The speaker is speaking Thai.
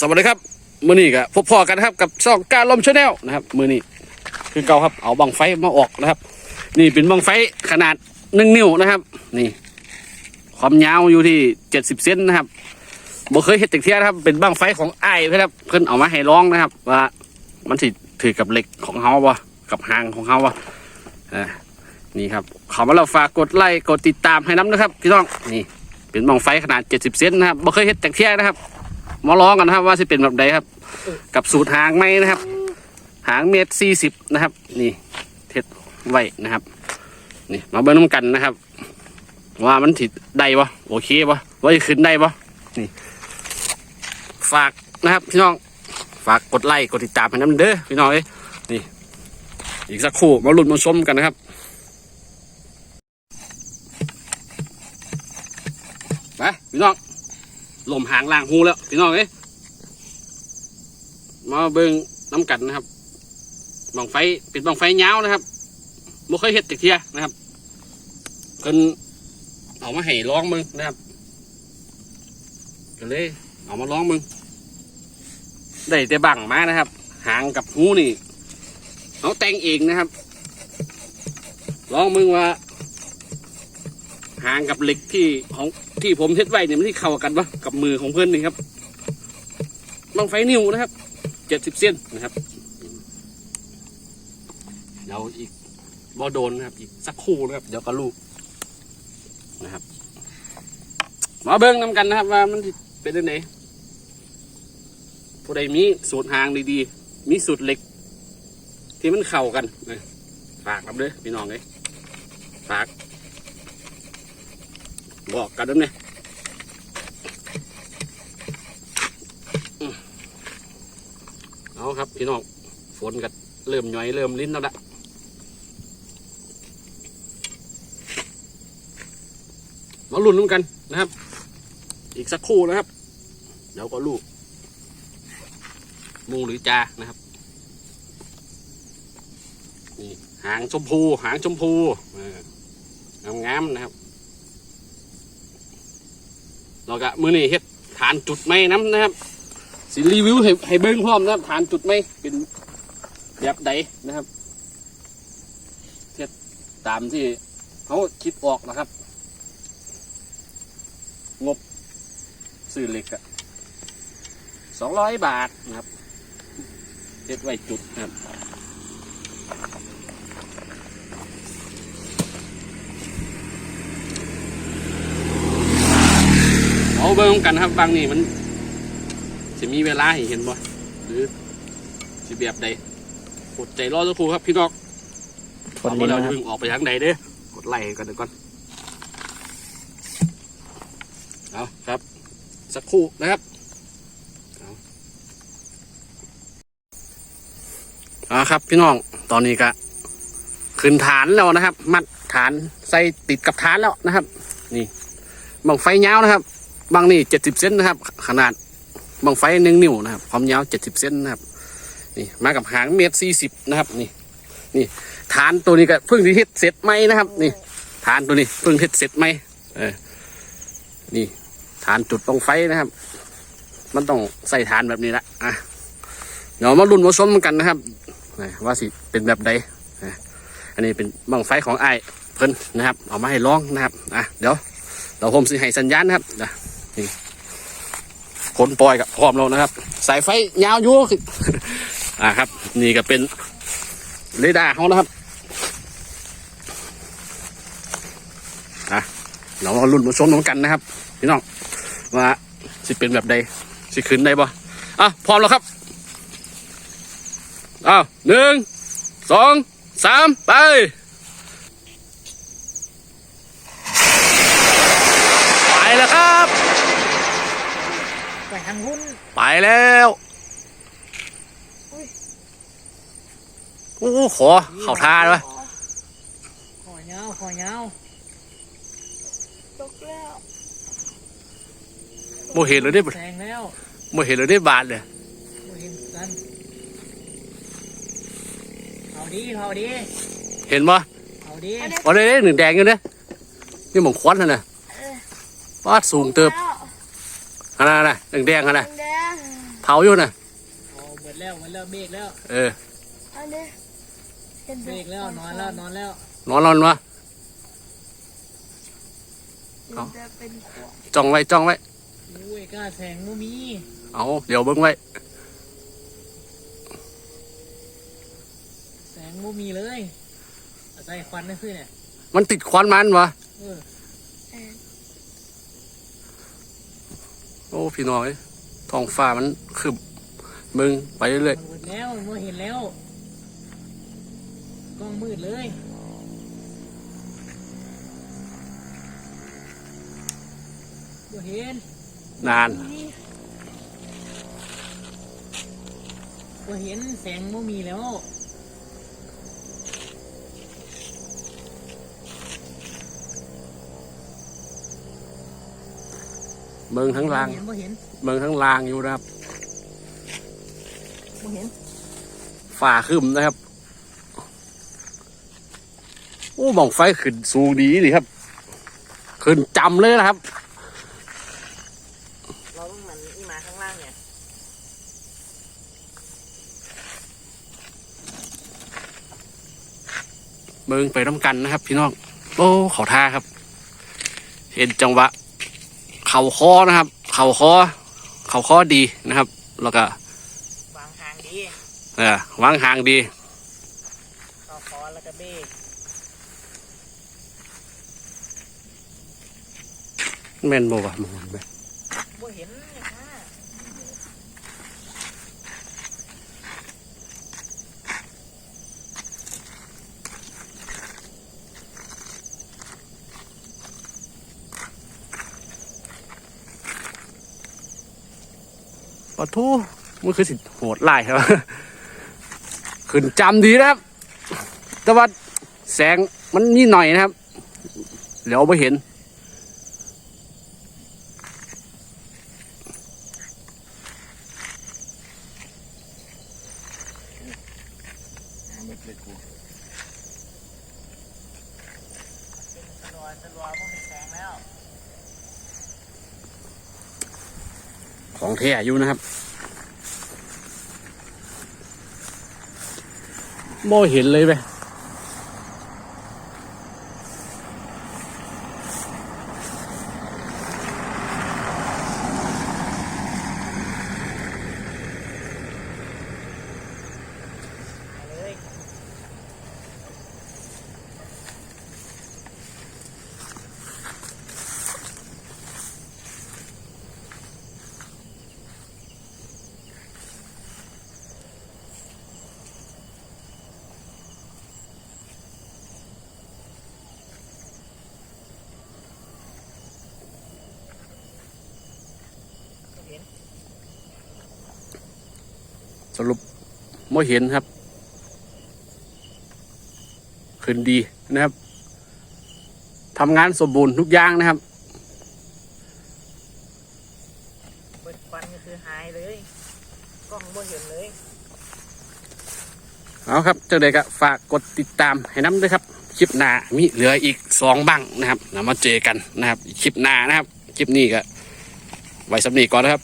สวัสดีครับ มือนี้ก็พบพอกันครับกับช่องการลมชาแนลนะครับ มือนี้คือเก่าครับเอาบังไฟมาออกนะครับ นี่เป็นบังไฟขนาดหนึ่งนิ้วนะครับ นี่ ความยาวอยู่ที่เจ็ดสิบเซนนะครับบ่เคยเห็นติกเทียนะครับ เป็นบังไฟของไอ้ครับ เพิ่นเอามาให้ร้องนะครับ ว่ามันสิถือกับเหล็กของเฮาบ่กับหางของเฮาบ่อ่านี่ครับขอมาเราฝากกดไลค์กดติดตามให้น้ำนะครับพี่น้องนี่เป็นบังไฟขนาด 70 เซนนะครับบ่เคยเห็นติกเทียนะครับ มาลองกันนะครับ ว่าจะเป็นแบบใดครับ กับสูตรหางไม้นะครับ หางเมตรสี่สิบนะครับ นี่เท็ดไว้นะครับ นี่มาเบิ้งน้ำกันนะครับ ว่ามันถิได้ปะโอเคปะว่าจะขึ้นได้ปะนี่ ฝากนะครับ พี่น้องฝากกดไลค์กดติดตามให้น้ำเด้อพี่น้องเอ้ยนี่ อีกสักครู่มาลุ้นมาชมกันนะครับไปพี่น้อง ลมหางล่างหูแล้วพี่น้องเอ้ยมาเบิ่งน้ำกันนะครับบังไฟป็นบังไฟยาวนะครับบ่เคยเห็ดจากเทียนะครับเพิ่นเอามาให้ร้องมึงนะครับก็เลยเอามาร้องมึงได้แต่บังมานะครับ หางกับหูนี่เอาแต่งเองนะครับร้องมึงว่า หางกับเหล็กที่ของ ที่ผมเทดไว้เนี่ยมันที่เข้ากันปะกับมือของเพื่อนนี่ครับบังไฟนิ้วนะครับเจ็ดสิบเซนนะครับเดี๋ยวอีกบอโดนนะครับ อีกสักครู่นะครับ เดี๋ยวก็ลูกนะครับ มาเบิ้งนำกันนะครับ ว่ามันเป็นยังไงผู้ใดมีสูตรหางดีๆ มีสูตรเหล็ก ที่มันเข้ากันนะฝากครับเด้อพี่น้องเลยฝาก บอกกันด้วยเนี่ยเอาครับพี่น้องฝนก็เริ่มหย่อยเริ่มลิ้นแล้วละมาลุ้นกันนะครับ อีกสักครู่นะครับเดี๋ยวก็ลูกมูหรือจานะครับนี่หางชมพู หางชมพูงามๆนะครับ แล้วก็มือนี่เฮ็ดฐานจุดไม้น้ำนะครับ สิรีวิวให้ให้เบิ้งพร้อมนะครับฐานจุดไม้เป็นแบบใดนะครับเฮ็ดตามที่เขาคิดออกนะครับ งบซื้อเหล็กอะสองร้อยบาทนะครับเฮ็ดไว้จุดนะครับ เอาเบิ่งกันครับบางนี่มันจะมีเวลาให้เห็นบ่หรือสิแบบใดกดใจรอสักครู่ครับพี่น้องคนเอานี้เรานะคจะรับเพิ่งออกไปทางใดเด้อกดไล่กันเดี๋ยวก่อนเอาครับ สักครู่นะครับเอาเอาครับ พี่น้องตอนนี้ก็ขึ้นฐานแล้วนะครับ มัดฐานใส่ติดกับฐานแล้วนะครับ นี่บังไฟยาวนะครับ บางนี่เจ็ดสิบเซนนะครับ ขนาดบางไฟหนึ่งนิ้วนะครับ ความยาวเจ็ดสิบเซนนะครับ นี่มากับหางเมตรสี่สิบนะครับ นี่ นี่ฐานตัวนี้ก็เพิ่งที่เฮ็ดเสร็จไหมนะครับ นี่ฐานตัวนี้เพิ่งเฮ็ดเสร็จไหมเออ นี่ฐานจุดตรงไฟนะครับ มันต้องใส่ฐานแบบนี้ละอะเดี๋ยวมาลุ้นมาชมกันนะครับว่าสิเป็นแบบใดนะอันนี้เป็นบังไฟของไอ้เพิ่นนะครับ เอามาให้ลองนะครับอะเดี๋ยวเราผมสิให้สัญญาณนะครับ นะนี่คนปล่อยกับพร้อมเรานะครับ สายไฟยาวอยู่อ่าครับ นี่ก็เป็นเรดาร์เขานะครับอะเราาลุ้นมาชมน้องกันนะครับ พี่น้องว่าสิเป็นแบบใดสิขึ้นได้บ่อะพร้อมแล้วครับอ้าวหนึ่งสองสามไปแล้วครับ ไป ทางหุ้นไปแล้วโอ้โหขอเข่าท่าด้วยขอยาวขอยาวตกแล้วโมเห็นเลยได้แซงแล้วโมเห็นเลยได้บานเลยบ่เห็นกันเอาดีเอาดีเห็นปะเอาดีวันนี้หนึ่งแดงอยู่เนี่ยนี่หมองควันนะนะวาดสูงเติบ แล้วขนาดน่ะหนึ่งแดงขนาดแดงพเผาอยู่น่ะเอาเบิดแล้วเบิดแล้วเบรกแล้วเอออันนี้เห็นเบรกแล้วนอนแล้วนอนแล้วนอนนอนวะเห็นแต่เป็นขวดจ้องไว้จ้องไว้อุ้ยกล้าแสงมูมีเอาเดี๋ยวเบิ้งไว้แสงมูมีเลยเอาใส่ควันนั่นคือเนี่ยมันติดควันมันวะเออ แอน โอ้พี่น้องเอ้ยท้องฟ้ามันคืบมึงไปเรื่อยมันเบิดแล้วมันบ่เห็นแล้วกล้องมืดเลยบ่เห็นๆนานนี่บ่เห็นแสงมูมีแล้ว เมืองทั้งลางบ่เห็นบ่เห็นเมืองทั้งลางอยู่นะครับบ่เห็นฝ่าขึ้นนะครับ โอ้หมองไฟขึ้นสูงดีดิครับ ขึ้นจำเลยนะครับเราต้องมันอีมาข้างล่างเนี่ยเมืองไปน้ำกันนะครับ พี่น้องโอ้เขาท่าครับ เห็นจังหวะ เข่าคอนะครับ เข่าคอเข่าคอดีนะครับ แล้วก็วางหางดีเออวางห่างดีเข้าคอแล้วก็เบรกแม่นบ่วะมองไปบ่เห็น เนี่ยค่ะปะทูมันคือสิโหดไล่ครับขึ้นจำดีนะครับ แต่ว่าแสงมันมีหน่อยนะครับ เดี๋ยวไม่เห็น สลัวสลัวบ่เห็นแสงแล้ว ของแท้อยู่นะครับโมเห็นเลยไป สรุปโมเห็นครับ ขึ้นดีนะครับทำงานสมบูรณ์ทุกอย่างนะครับเบิดควันก็คือหายเลยกล้องบ่เห็นเลย เอาครับเจ้าเด็กก็ฝากกดติดตามให้น้ำด้วยครับ คลิปหน้ามีเหลืออีกสองบังนะครับนำมาเจอกันนะครับ คลิปหน้านะครับ คลิปนี้ก็ไว้สำนีก่อนนะครับ